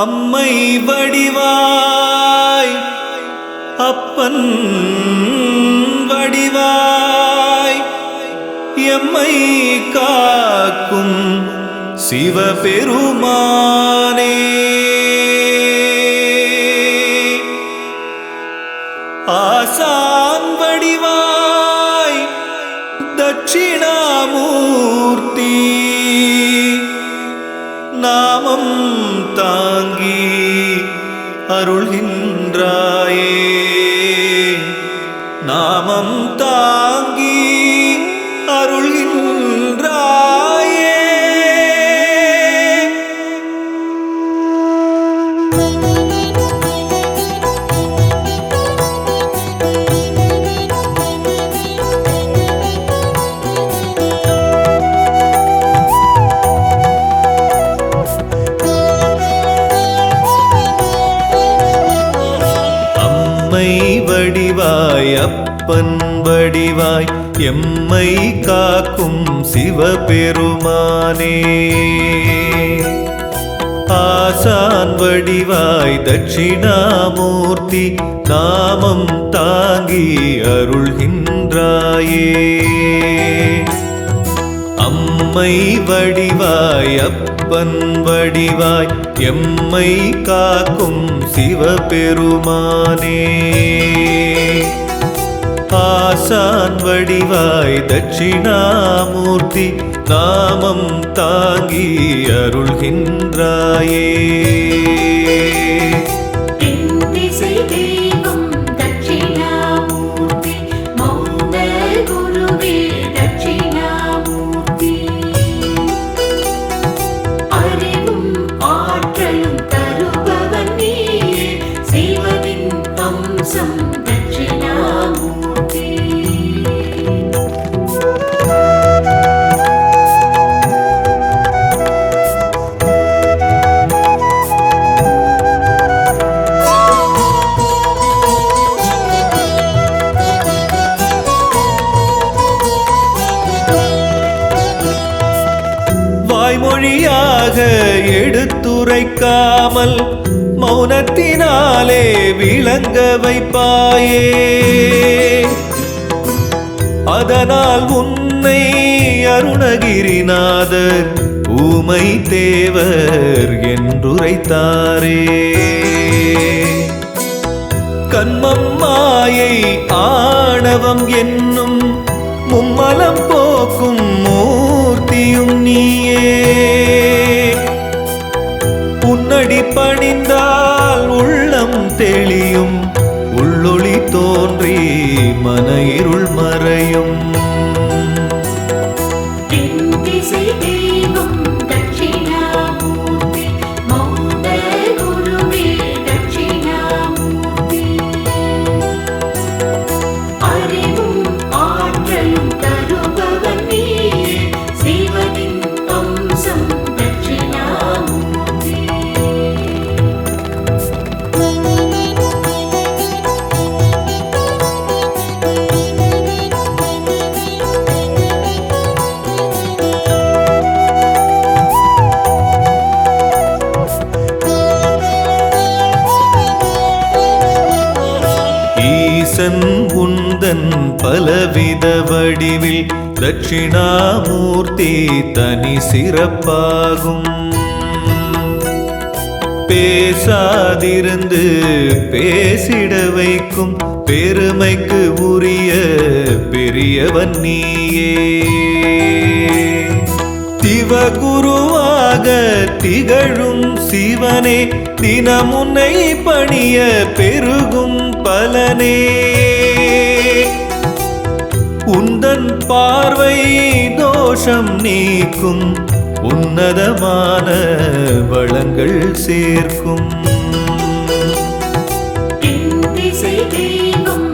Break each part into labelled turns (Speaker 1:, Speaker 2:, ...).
Speaker 1: அம்மை வடிவாய் அப்பன் வடிவாய் எம்மை காக்கும் சிவபெருமானே. நாமம் தாங்கி அருள்கின்றாயே. நாமம் தாங்கி அருள்கின்ற எம்மை காக்கும் சிவபெருமானே. ஆசான் வடிவாய் தட்சிணாமூர்த்தி நாமம் தாங்கி அருள்கின்றாயே. அம்மை வடிவாய் அப்பன் வடிவாய் எம்மை காக்கும் சிவபெருமானே. ஆசான் வடிவாய் தட்சிணாமூர்த்தி நாமம் தாங்கி அருள்கின்றாயே. விளங்க அதனால் உன்னை அருணகிரிநாதர் ஊமை தேவர் என்றுரைத்தாரே. கண்மம் மாயை ஆணவம் என்னும் மும்மலம் போக்கும் மூர்த்தியும் நீயே. உன்னடி பணிந்தால் உள்ளம் தெளியும் மன இருள்
Speaker 2: தட்சிணாமூர்த்தி
Speaker 1: தனி சிறப்பாகும் பேசாதிருந்து பேசிட வைக்கும் பெருமைக்கு உரிய பெரியவன் நீயே சிவகுருவாக திகழும் சிவனே தினமுன்னை பணிய பெருகும் பலனே உந்தன் பார்வை தோஷம் நீக்கும் உன்னதமான வளங்கள் சேர்க்கும்.
Speaker 2: திசை தெய்வம்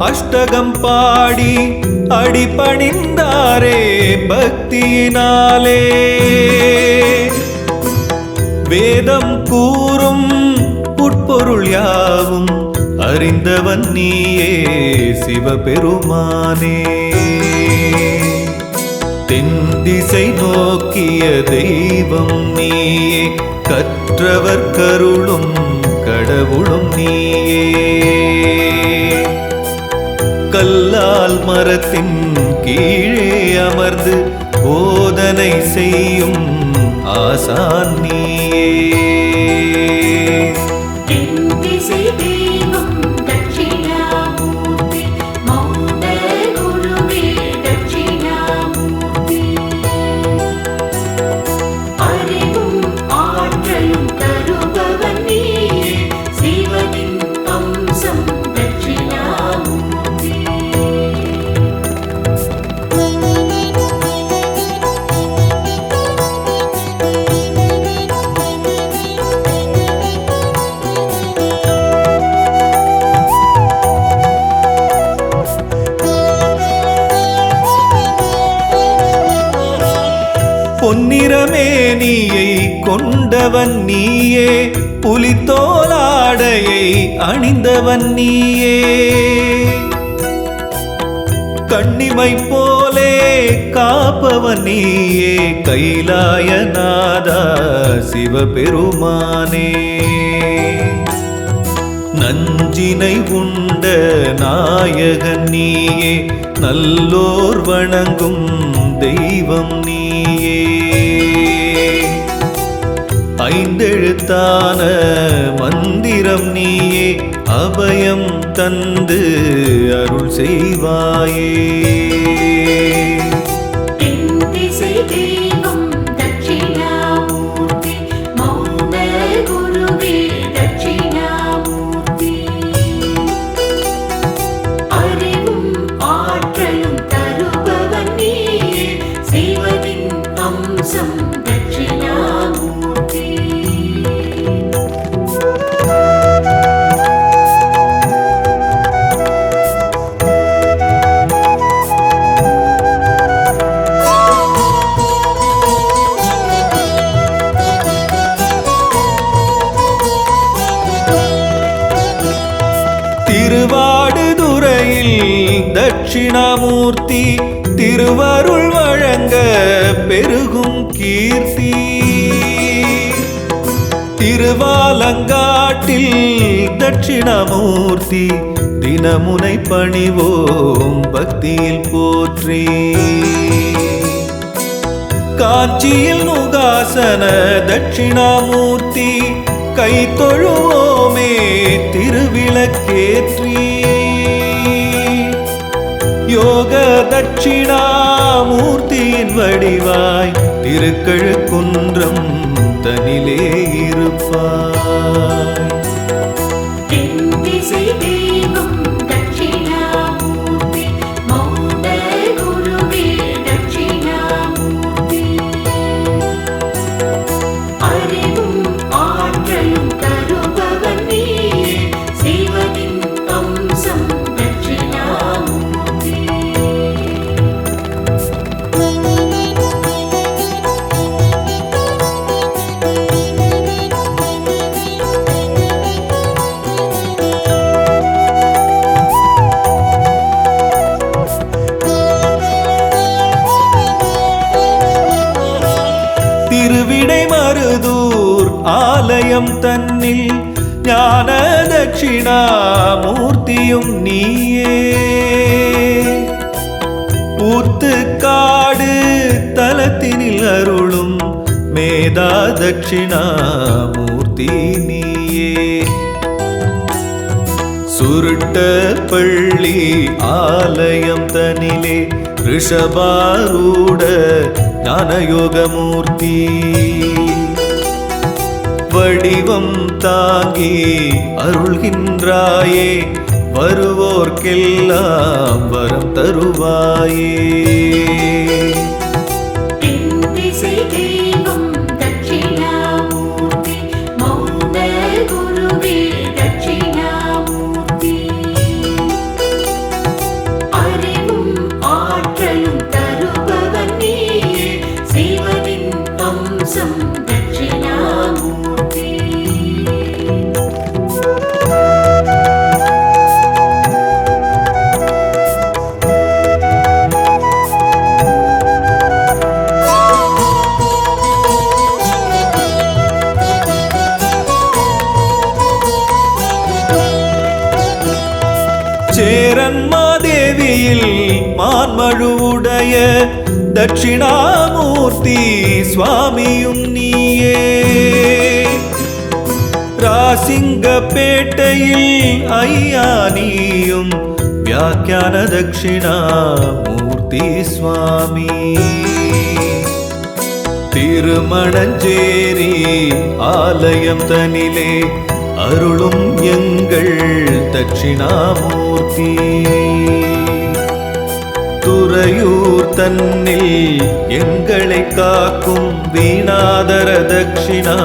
Speaker 1: அஷ்டகம் பாடி அடிபணிந்தாரே பக்தியினாலே. வேதம் கூறும் உட்பொருள் யாவும் அறிந்தவன் நீயே சிவபெருமானே. தென் திசை நோக்கிய தெய்வம் நீயே கற்றவர் கருளும் கடவுளும் நீயே. பால் மரத்தின் கீழே அமர்ந்து போதனை செய்யும் ஆசான் நீயே. அணிந்தவன் நீயே. கண்ணிமை போலே காப்பவன் நீயே. கைலாயநாதா சிவபெருமானே. நஞ்சினை உண்ட நாயகன் நீயே. நல்லோர் வணங்கும் தெய்வம் நீயே. ஐந்தெழுத்தான மந்திரம் நீயே அபயம் தந்து அருள் செய்வாயே.
Speaker 2: தட்சிணாமூர்த்தி
Speaker 1: திருவருள் வழங்க பெருகும் கீர்த்தி. திருவாலங்காட்டில் தட்சிணாமூர்த்தி தினமுனை பணிவோம் பக்தியில் போற்றி. காஞ்சியில் நுகாசன தட்சிணாமூர்த்தி கை தொழுவோமே திருவிளக்கேற்றி. யோக தட்சிணாமூர்த்தியின் வடிவாய் திருக்கழுக்குன்றம் தனிலே இருப்பாய். ஆலயம் தன்னில் ஞான தட்சிணாமூர்த்தியும் நீயே ஊத்துக்காடு தலத்தினில் அருளும் மேதா தட்சிணாமூர்த்தி நீயே. சுருட்ட பள்ளி ஆலயம் தனிலே ரிஷபாரூட ஞானயோகமூர்த்தி. வடிவம் தாங்கி அருள்கின்றாயே வருவோர்க்கெல்லாம் வரம் தருவாயே. சேரன்மாதேவியில் மான்மழுவுடைய தட்சிணாமூர்த்தி சுவாமியும் நீயே. ராசிங்கப்பேட்டையில் ஐயா நீயும் வியாக்கியான தட்சிணாமூர்த்தி சுவாமி. திருமணஞ்சேரி ஆலயம் தனிலே அருளும் எங்கள் தட்சிணாமூர்த்தி. துறையூர் தன்னில் எங்களை காக்கும் வீணாதர தட்சிணா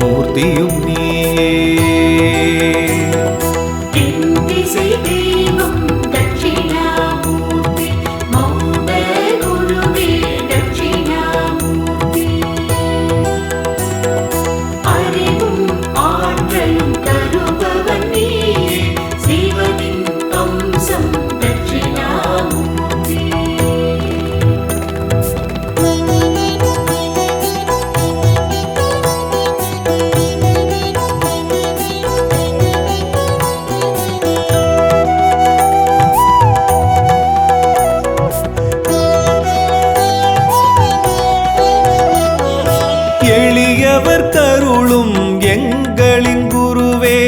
Speaker 1: மூர்த்தியும் நீயே. எளியவர் கருளும் எங்களின் குருவே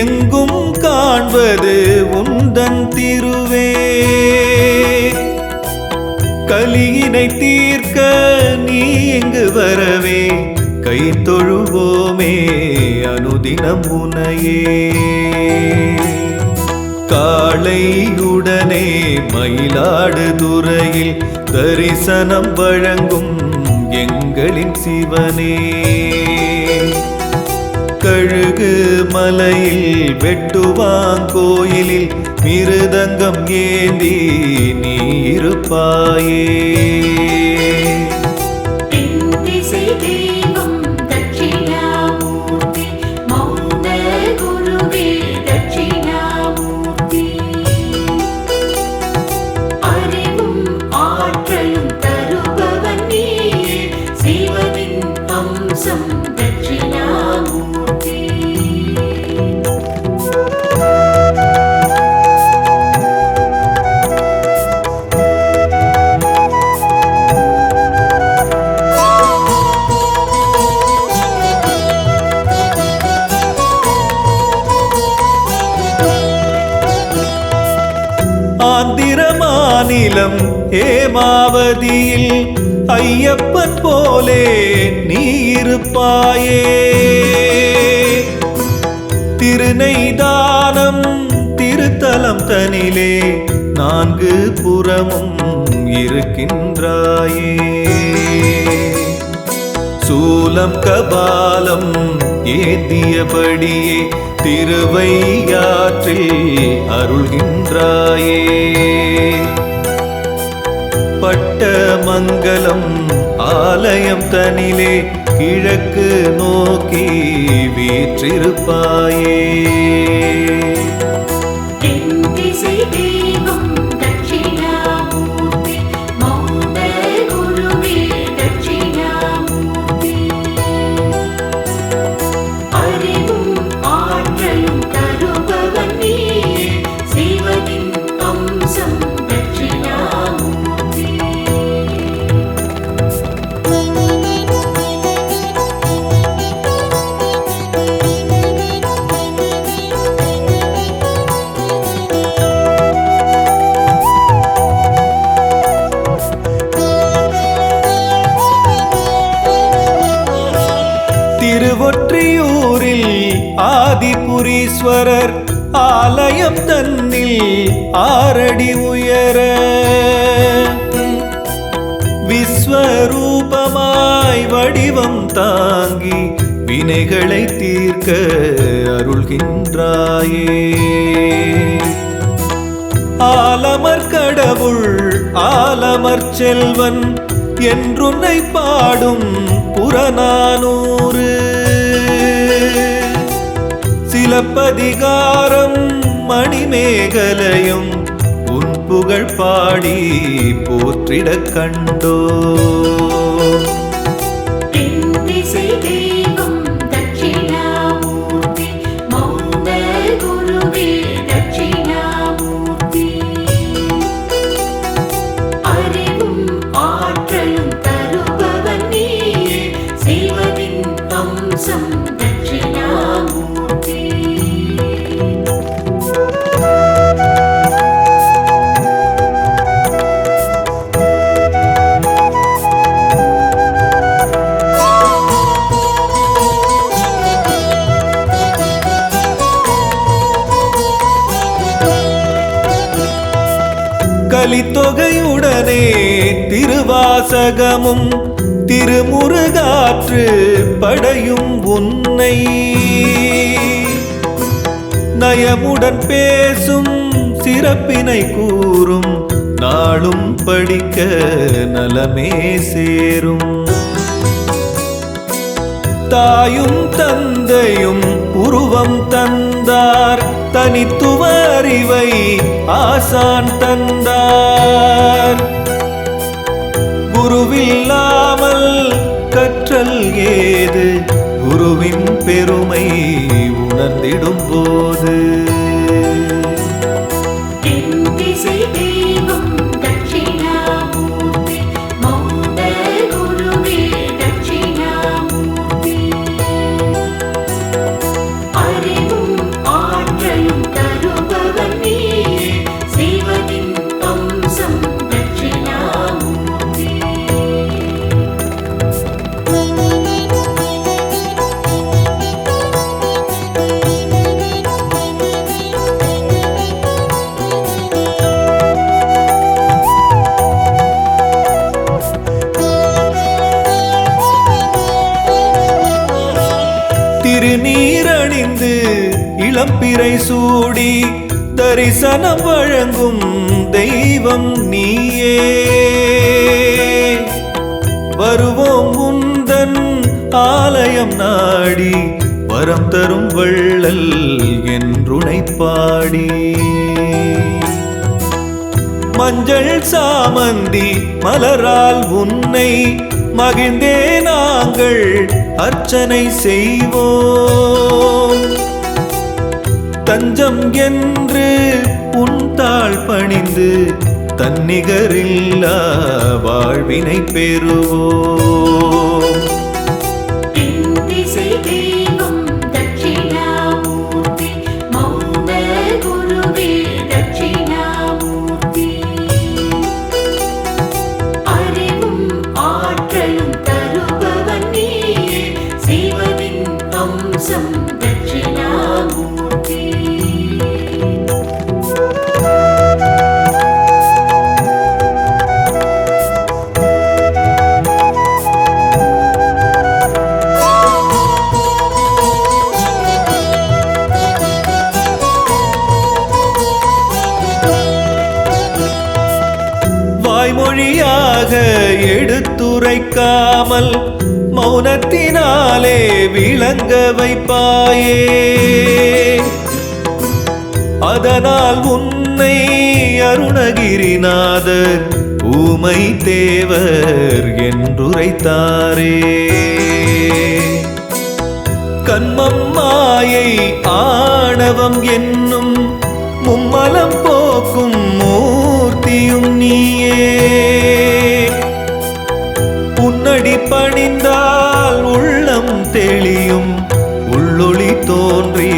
Speaker 1: எங்கும் காண்பது உந்தன் திருவே. கலியினை தீர்க்க நீ எங்கு வரவே கை தொழுவோமே அனுதினம் உனையே. காளையுடனே மயிலாடு துறையில் தரிசனம் வழங்கும் எங்களின் சிவனே. கழுகு மலையில் வெட்டுவாங்கோயிலில் மிருதங்கம் ஏந்தி நீ இருப்பாயே. பூமியில் ஐயப்பன் போலே நீ இருப்பாயே திருநெய்தானம் திருத்தலம் தனிலே நான்கு புறமும் இருக்கின்றாயே. சூலம் கபாலம் ஏந்தியபடியே திருவையாற்றில் அருள்கின்றாயே. மங்களம் ஆலயம் தனிலே கிழக்கு நோக்கி வீற்றிருப்பாயே. விஸ்வரூபமாய் வடிவம் தாங்கி வினைகளை தீர்க்க அருள்கின்றாயே. ஆலமர் கடவுள் ஆலமர் செல்வன் என்றுன்னை பாடும் புறநானூறு. சிலப்பதிகாரம் மணிமேகலையும் புகழ் பாடி போற்றிடக் கண்டோ. உலகமும் திருமுருகாற்று படையும் உன்னை. நயமுடன் பேசும் சிறப்பினை கூறும் நாளும் படிக்க நலமே சேரும். தாயும் தந்தையும் உருவம் தந்தார் தனித்துவ அறிவை ஆசான் தந்தார். குருவில்லாமல் கற்றல் ஏது? குருவின் பெருமை உணர்ந்திடும் போது தரிசனம் வழங்கும் தெய்வம் நீயே. வருவோம் உந்தன் ஆலயம் நாடி வரம் தரும் வள்ளல் என்றுனை பாடி. மஞ்சள் சாமந்தி மலரால் உன்னை மகிழ்ந்தே நாங்கள் அர்ச்சனை செய்வோம். தஞ்சம் என்று உன் தாழ் பணிந்து தன்னிகரில்லா வாழ்வினை பெறுவோம்.
Speaker 2: தென் திசை தெய்வம் தட்சிணாமூர்த்தி.
Speaker 1: எடுத்துரைக்காமல் மௌனத்தினாலே விளங்க வைப்பாயே. அதனால் உன்னை அருணகிரிநாதர் ஊமை தேவர் என்றுரைத்தாரே. கண்மம் மாயை ஆணவம் என்னும் மும்மலம் போக்கும் மூர்த்தியும் நீயே. உன்னடி பணிந்தால் உள்ளம் தெளியும். உள்ளொளி தோன்றி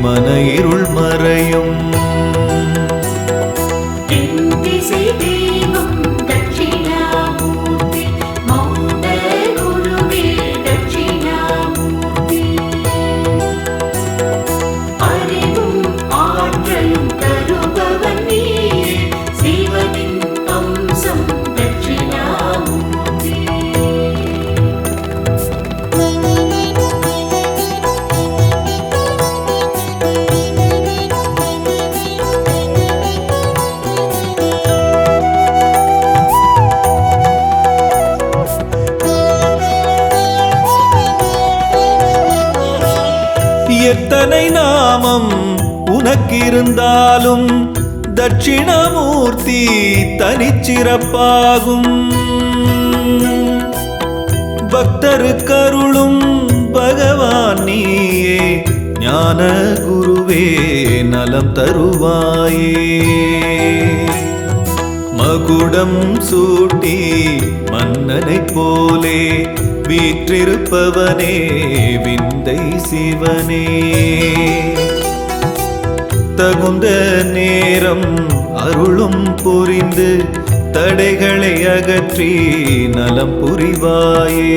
Speaker 1: மன இருள் மறையும். உனக்கிருந்தாலும் தட்சிணமூர்த்தி தனிச்சிறப்பாகும். பக்தரு கருளும் பகவான் நீயே ஞான குருவே நலம் தருவாயே. மகுடம் சூட்டி மன்னனைப் போலே வீற்றிருப்பவனே விந்தை சிவனே. தகுந்த நேரம் அருளும் புரிந்து தடைகளை அகற்றி நலம் புரிவாயே.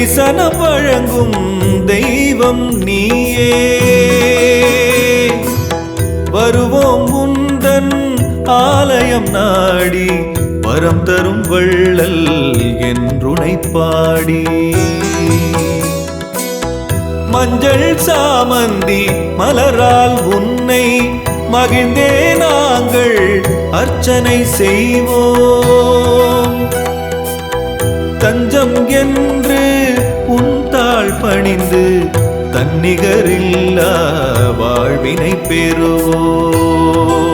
Speaker 1: தரிசனம் வழங்கும் தெய்வம் நீயே. வருவோம் உந்தன் ஆலயம் நாடி வரம் தரும் வள்ளல் என்றுனை பாடி. மஞ்சள் சாமந்தி மலரால் உன்னை மகிழ்ந்தே நாங்கள் அர்ச்சனை செய்வோம். தஞ்சம் என் பணிந்து தன்னிகரில்லா வாழ்வினை பெறுவோம்.